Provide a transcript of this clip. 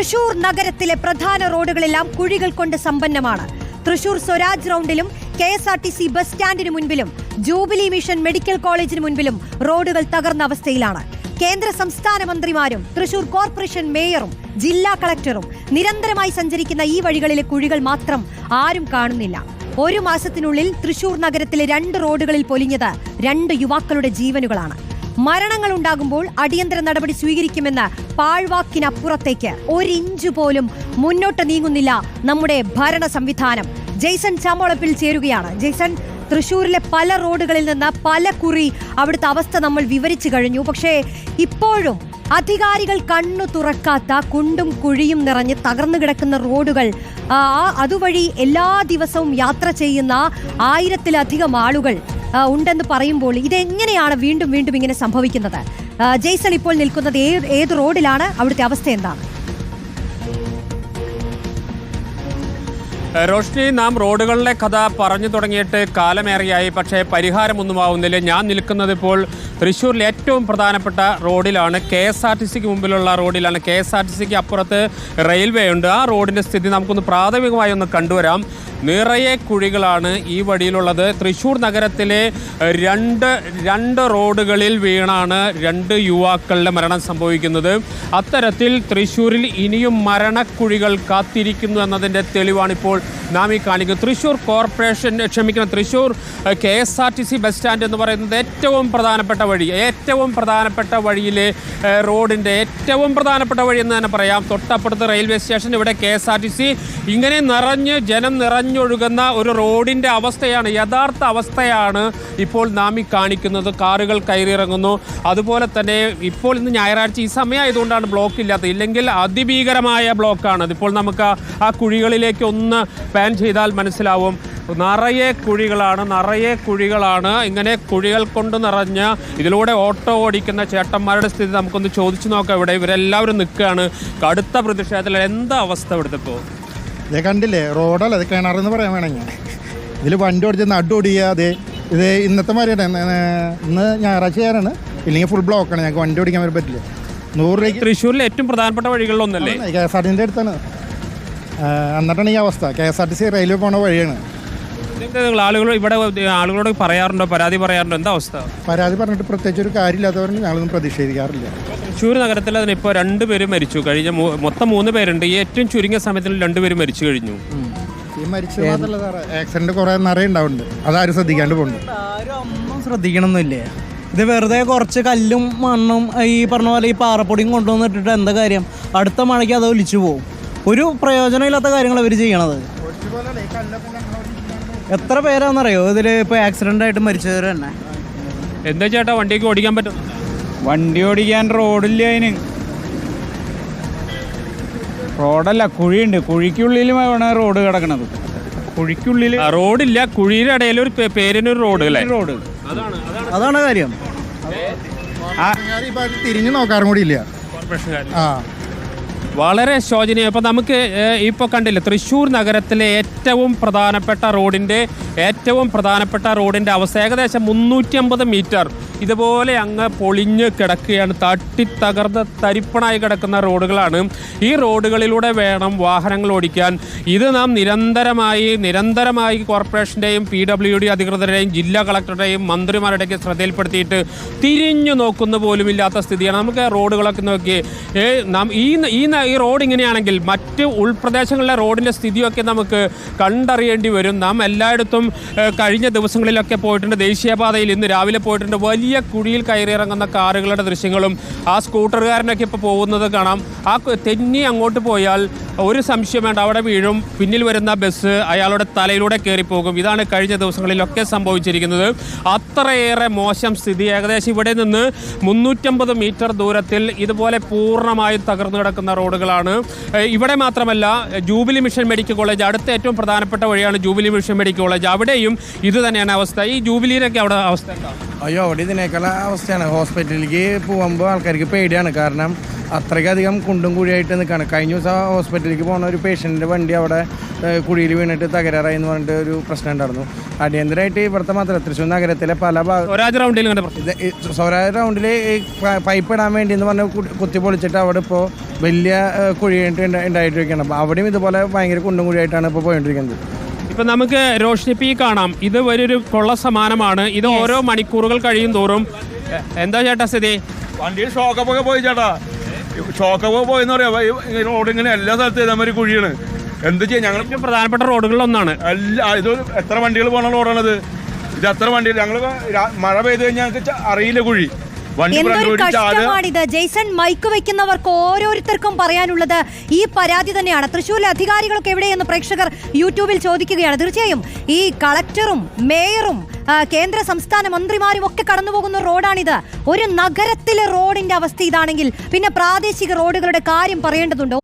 തൃശൂർ നഗരത്തിലെ പ്രധാന റോഡുകളെല്ലാം കുഴികൾ കൊണ്ട് സമ്പന്നമാണ്. Thrissur Swaraj റൗണ്ടിലും K S R T C bus സ്റ്റാൻഡിന് മുൻപിലും ജൂബിലി മിഷൻ മെഡിക്കൽ കോളേജിന് മുൻപിലും റോഡുകൾ തകർന്ന അവസ്ഥയിലാണ്. കേന്ദ്ര സംസ്ഥാന മന്ത്രിമാരും തൃശൂർ കോർപ്പറേഷൻ മേയറും ജില്ലാ കളക്ടറും നിരന്തരമായി സഞ്ചരിക്കുന്ന ഈ വഴികളിലെ കുഴികൾ മാത്രം ആരും കാണുന്നില്ല. ഒരു മാസത്തിനുള്ളിൽ തൃശൂർ നഗരത്തിലെ രണ്ട് റോഡുകളിൽ പൊലിഞ്ഞത് രണ്ട് യുവാക്കളുടെ ജീവനുകളാണ്. മരണങ്ങൾ ഉണ്ടാകുമ്പോൾ അടിയന്തര നടപടി സ്വീകരിക്കുമെന്ന് പാഴ്വാക്കിനപ്പുറത്തേക്ക് ഒരിഞ്ചു പോലും മുന്നോട്ട് നീങ്ങുന്നില്ല നമ്മുടെ ഭരണ സംവിധാനം. ജെയ്സൺ ചാമ്പോളപ്പിൽ ചേരുകയാണ്. ജെയ്സൺ തൃശൂരിലെ പല റോഡുകളിൽ നിന്ന് പല കുറി അവിടുത്തെ അവസ്ഥ നമ്മൾ വിവരിച്ചു കഴിഞ്ഞു. പക്ഷേ ഇപ്പോഴും അധികാരികൾ കണ്ണു തുറക്കാത്ത കുണ്ടും കുഴിയും നിറഞ്ഞ് തകർന്നു കിടക്കുന്ന റോഡുകൾ അതുവഴി എല്ലാ ദിവസവും യാത്ര ചെയ്യുന്ന ആയിരത്തിലധികം ആളുകൾ ഉണ്ടെന്ന് പറയുമ്പോൾ ഇതെങ്ങനെയാണ് വീണ്ടും വീണ്ടും ഇങ്ങനെ സംഭവിക്കുന്നത്? ജെയ്സൺ ഇപ്പോൾ നിൽക്കുന്നത് ഏത് റോഡിലാണ്? അവിടുത്തെ അവസ്ഥ എന്താണ്? റോഷ്നി നാം റോഡുകളുടെ കഥ പറഞ്ഞു തുടങ്ങിയിട്ട് കാലമേറെയായി. പക്ഷേ പരിഹാരമൊന്നും ആവുന്നില്ല ഞാൻ നിൽക്കുന്നത് ഇപ്പോൾ തൃശ്ശൂരിലെ ഏറ്റവും പ്രധാനപ്പെട്ട റോഡിലാണ്. കെ എസ് ആർ ടി സിക്ക് മുമ്പിലുള്ള റോഡിലാണ്. കെ എസ് ആർ ടി സിക്ക് അപ്പുറത്ത് റെയിൽവേ ഉണ്ട്. ആ റോഡിന്റെ സ്ഥിതി നമുക്കൊന്ന് പ്രാഥമികമായി ഒന്ന് കണ്ടുവരാം. നിറയെ കുഴികളാണ് ഈ വഴിയിലുള്ളത്. തൃശ്ശൂർ നഗരത്തിലെ രണ്ട് രണ്ട് റോഡുകളിൽ വീണാണ് രണ്ട് യുവാക്കളുടെ മരണം സംഭവിക്കുന്നത്. അത്തരത്തിൽ തൃശ്ശൂരിൽ ഇനിയും മരണക്കുഴികൾ കാത്തിരിക്കുന്നു എന്നതിന്റെ തെളിവാണിപ്പോൾ നാം ഈ കാണിക്കുന്നത് തൃശ്ശൂർ കോർപ്പറേഷൻ ക്ഷമിക്കണം Thrissur K S R T C bus stand എന്ന് പറയുന്നത് ഏറ്റവും പ്രധാനപ്പെട്ട വഴി ഏറ്റവും പ്രധാനപ്പെട്ട വഴിയിലെ റോഡിന്റെ ഏറ്റവും പ്രധാനപ്പെട്ട വഴി എന്ന് തന്നെ പറയാം. തൊട്ടപ്പുറത്ത് റെയിൽവേ സ്റ്റേഷൻ ഇവിടെ K S R T C. ഇങ്ങനെ നിറഞ്ഞ് ജനം നിറഞ്ഞൊഴുകുന്ന ഒരു റോഡിന്റെ അവസ്ഥയാണ് യഥാർത്ഥ അവസ്ഥയാണ് ഇപ്പോൾ നാം ഈ കാണിക്കുന്നത്. കാറുകൾ കയറിയിറങ്ങുന്നു. അതുപോലെ തന്നെ ഇപ്പോൾ ഇന്ന് ഞായറാഴ്ച ഈ സമയമായതുകൊണ്ടാണ് ബ്ലോക്ക് ഇല്ലാത്തത് ഇല്ലെങ്കിൽ അതിഭീകരമായ ബ്ലോക്കാണ്. അതിപ്പോൾ നമുക്ക് ആ കുഴികളിലേക്ക് ഒന്ന് പാൻ ചെയ്താൽ മനസ്സിലാവും. നിറയെ കുഴികളാണ് നിറയെ കുഴികളാണ്. ഇങ്ങനെ കുഴികൾ കൊണ്ട് നിറഞ്ഞ ഇതിലൂടെ ഓട്ടോ ഓടിക്കുന്ന ചേട്ടന്മാരുടെ സ്ഥിതി നമുക്കൊന്ന് ചോദിച്ചു നോക്കാം. ഇവിടെ ഇവരെല്ലാവരും നിൽക്കുകയാണ്. കടുത്ത പ്രതിഷേധത്തിൽ എന്താ അവസ്ഥ ഇവിടുത്തെ ഇപ്പോൾ ഇത് കണ്ടില്ലേ റോഡല്ല അത് കിണറെന്ന് പറയാൻ വേണമെങ്കിൽ ഇതിൽ വണ്ടി ഓടിച്ച് നടുഒടിയുക അതെ ഇത് ഇന്നത്തെ മാതിരി ഇന്ന് ഞായറാഴ്ച ഞായറാഴ്ചയാണ് ഇല്ലെങ്കിൽ ഫുൾ ബ്ലോക്കാണ് ഞങ്ങൾക്ക് വണ്ടി ഓടിക്കാൻ പറ്റില്ല. നൂറ് രൂപയ്ക്ക് തൃശ്ശൂരിലെ ഏറ്റവും പ്രധാനപ്പെട്ട വഴികളിലൊന്നല്ലേ? കെ എസ് ആർ ടിന്റെ അടുത്താണ്. എന്നിട്ടാണ് ഈ അവസ്ഥ. K S R T C railway പോണ വഴിയാണ്. നിങ്ങൾ ആളുകൾ ഇവിടെ ആളുകളോട് പറയാറുണ്ടോ? പരാതി പറയാറുണ്ടോ? എന്താ അവസ്ഥ? പരാതി പറഞ്ഞിട്ട് പ്രത്യേകിച്ച് ഒരു കാര്യമില്ലാത്തവരും ഞങ്ങളൊന്നും പ്രതിഷേധിക്കാറില്ല തൃശ്ശൂർ നഗരത്തിൽ അതിന് ഇപ്പോൾ രണ്ടുപേര് മരിച്ചു. കഴിഞ്ഞ മൊത്തം മൂന്ന് പേരുണ്ട്. ഈ ഏറ്റവും ചുരുങ്ങിയ സമയത്തിൽ രണ്ടുപേര് മരിച്ചു കഴിഞ്ഞു. ഈ മരിച്ചത് മാത്രമല്ല സാറേ ആക്സിഡന്റ് കുറേ നിറയെ ഉണ്ടാവുന്നുണ്ട്. അതാരും ശ്രദ്ധിക്കാണ്ട് പോകുന്നുണ്ട് ആരും ഒന്നും ശ്രദ്ധിക്കണമെന്നില്ലേ ഇത് വെറുതെ കുറച്ച് കല്ലും മണ്ണും ഈ പറഞ്ഞ പോലെ ഈ പാറപ്പൊടിയും കൊണ്ടുവന്നിട്ടിട്ട് എന്താ കാര്യം? അടുത്ത മഴയ്ക്ക് അത് ഒലിച്ചു പോകും ഒരു പ്രയോജനമില്ലാത്ത കാര്യങ്ങൾ അവർ ചെയ്യണത് എത്ര പേരാണെന്നറിയോ ഇതിൽ ഇപ്പൊ ആക്സിഡന്റ് ആയിട്ട് മരിച്ചവർ തന്നെ എന്താ ചേട്ടാ വണ്ടിക്ക് ഓടിക്കാൻ പറ്റും വണ്ടി ഓടിക്കാൻ റോഡില്ല അതിന് റോഡല്ല കുഴിയുണ്ട് കുഴിക്കുള്ളിലുമാണ് റോഡ് കിടക്കണത് കുഴിക്കുള്ളിൽ റോഡില്ല കുഴിയുടെ ഇടയിൽ ഒരു പേരിനൊരു റോഡ് അല്ലേ റോഡ് അതാണ് കാര്യം തിരിഞ്ഞു നോക്കാറും കൂടി ഇല്ല ആ വളരെ ശോചനീയം. ഇപ്പോൾ നമുക്ക് ഇപ്പോൾ കണ്ടില്ല തൃശ്ശൂർ നഗരത്തിലെ ഏറ്റവും പ്രധാനപ്പെട്ട റോഡിന്റെ ഏറ്റവും പ്രധാനപ്പെട്ട റോഡിന്റെ അവസ്ഥ ഏകദേശം മുന്നൂറ്റി മീറ്റർ. ഇതുപോലെ അങ്ങ് പൊളിഞ്ഞ് കിടക്കുകയാണ്. തട്ടി തകർന്ന് തരിപ്പണായി കിടക്കുന്ന റോഡുകളാണ്. ഈ റോഡുകളിലൂടെ വേണം വാഹനങ്ങൾ ഓടിക്കാൻ. ഇത് നാം നിരന്തരമായി നിരന്തരമായി കോർപ്പറേഷന്റെയും പി ഡബ്ല്യു ഡി അധികൃതരുടെയും ജില്ലാ കളക്ടറുടെയും മന്ത്രിമാരുടെയൊക്കെ ശ്രദ്ധയിൽപ്പെടുത്തിയിട്ട് തിരിഞ്ഞു നോക്കുന്ന പോലുമില്ലാത്ത സ്ഥിതിയാണ്. നമുക്ക് റോഡുകളൊക്കെ നോക്കി നാം ഈ ഈ റോഡ് ഇങ്ങനെയാണെങ്കിൽ മറ്റ് ഉൾപ്രദേശങ്ങളിലെ റോഡിന്റെ സ്ഥിതിയൊക്കെ നമുക്ക് കണ്ടറിയേണ്ടി വരും. നാം എല്ലായിടത്തും കഴിഞ്ഞ ദിവസങ്ങളിലൊക്കെ പോയിട്ടുണ്ട്. ദേശീയപാതയിൽ ഇന്ന് രാവിലെ പോയിട്ടുണ്ട്. വലിയ കുഴിയിൽ കയറിയിറങ്ങുന്ന കാറുകളുടെ ദൃശ്യങ്ങളും ആ സ്കൂട്ടറുകാരനൊക്കെ ഇപ്പോൾ പോകുന്നത് കാണാം. ആ തെന്നി അങ്ങോട്ട് പോയാൽ ഒരു സംശയം വേണ്ട. അവിടെ വീഴും. പിന്നിൽ വരുന്ന ബസ് അയാളുടെ തലയിലൂടെ കയറിപ്പോകും. ഇതാണ് കഴിഞ്ഞ ദിവസങ്ങളിലൊക്കെ സംഭവിച്ചിരിക്കുന്നത്. അത്രയേറെ മോശം സ്ഥിതി. ഏകദേശം ഇവിടെ നിന്ന് മുന്നൂറ്റമ്പത് മീറ്റർ ദൂരത്തിൽ ഇതുപോലെ പൂർണമായും തകർന്നു കിടക്കുന്ന റോഡുകളാണ്. ഇവിടെ മാത്രമല്ല ജൂബിലി മിഷൻ മെഡിക്കൽ കോളേജ് അടുത്ത ഏറ്റവും പ്രധാനപ്പെട്ട വഴിയാണ് ജൂബിലി മിഷൻ മെഡിക്കൽ കോളേജ്. അവിടെയും ഇത് തന്നെയാണ് അവസ്ഥ. ഈ ജൂബിലിയിലൊക്കെ അവിടെ അവസ്ഥ അയ്യോ അവിടെ ഇതിനേക്കാൾ അവസ്ഥയാണ് ഹോസ്പിറ്റലിലേക്ക് പോകുമ്പോൾ ആൾക്കാർക്ക് പേടിയാണ്. കാരണം അത്രയ്ക്കധികം കുണ്ടും കുഴിയായിട്ട് നിൽക്കുകയാണ്. കഴിഞ്ഞ ദിവസം ഹോസ്പിറ്റലിലേക്ക് പോകുന്ന ഒരു പേഷ്യന്റിന്റെ വണ്ടി അവിടെ കുഴിയിൽ വീണിട്ട് തകരാറായി എന്ന് പറഞ്ഞിട്ട് ഒരു പ്രശ്നം ഉണ്ടായിരുന്നു. അടിയന്തരമായിട്ട് ഇവിടുത്തെ മാത്രം തൃശ്ശൂർ നഗരത്തിലെ പല ഭാഗം സ്വരാജ് റൗണ്ടിൽ പൈപ്പ് ഇടാൻ വേണ്ടി എന്ന് പറഞ്ഞ കുത്തി പൊളിച്ചിട്ട് അവിടെ ഇപ്പോൾ വലിയ കുഴിയായിട്ട് ഉണ്ടാ- ഉണ്ടായിട്ടിരിക്കുകയാണ് അപ്പോൾ അവിടെയും ഇതുപോലെ ഭയങ്കര കുണ്ടും കുഴിയായിട്ടാണ് ഇപ്പോൾ പോയിക്കൊണ്ടിരിക്കുന്നത്. ഇപ്പൊ നമുക്ക് റോഷ്നി പി കാണാം. ഇത് വലിയൊരു കൊള്ള സമാനമാണ് ഇത് ഓരോ മണിക്കൂറുകൾ കഴിയും തോറും. എന്താ ചേട്ടാ സ്ഥിതി? വണ്ടി ഷോക്കപ്പൊക്കെ പോയി ചേട്ടാ. ഷോക്കപ്പൊക്കെ പോയെന്ന് പറയാം. ഈ റോഡ് ഇങ്ങനെ എല്ലാ സ്ഥലത്തും ഇതേമാതിരി കുഴിയാണ്. എന്ത് ചെയ്യാം? ഞങ്ങൾ ഏറ്റവും പ്രധാനപ്പെട്ട റോഡുകളിൽ ഒന്നാണ്. എല്ലാ ഇത് എത്ര വണ്ടികൾ പോകണ റോഡാണത്? ഇത് എത്ര വണ്ടികൾ? ഞങ്ങൾ മഴ പെയ്ത് കഴിഞ്ഞാൽ ഞങ്ങൾക്ക് അറിയില്ല കുഴി. എന്തൊരു കഷ്ടമാണിത്. ജെയ്സൺ മൈക്ക് വെക്കുന്നവർക്ക് ഓരോരുത്തർക്കും പറയാനുള്ളത് ഈ പരാതി തന്നെയാണ്. തൃശ്ശൂരിലെ അധികാരികളൊക്കെ എവിടെയെന്ന് പ്രേക്ഷകർ യൂട്യൂബിൽ ചോദിക്കുകയാണ്. തീർച്ചയായും ഈ കളക്ടറും മേയറും കേന്ദ്ര സംസ്ഥാന മന്ത്രിമാരും ഒക്കെ കടന്നുപോകുന്ന റോഡാണിത്. ഒരു നഗരത്തിലെ റോഡിന്റെ അവസ്ഥ ഇതാണെങ്കിൽ പിന്നെ പ്രാദേശിക റോഡുകളുടെ കാര്യം പറയേണ്ടതുണ്ടോ?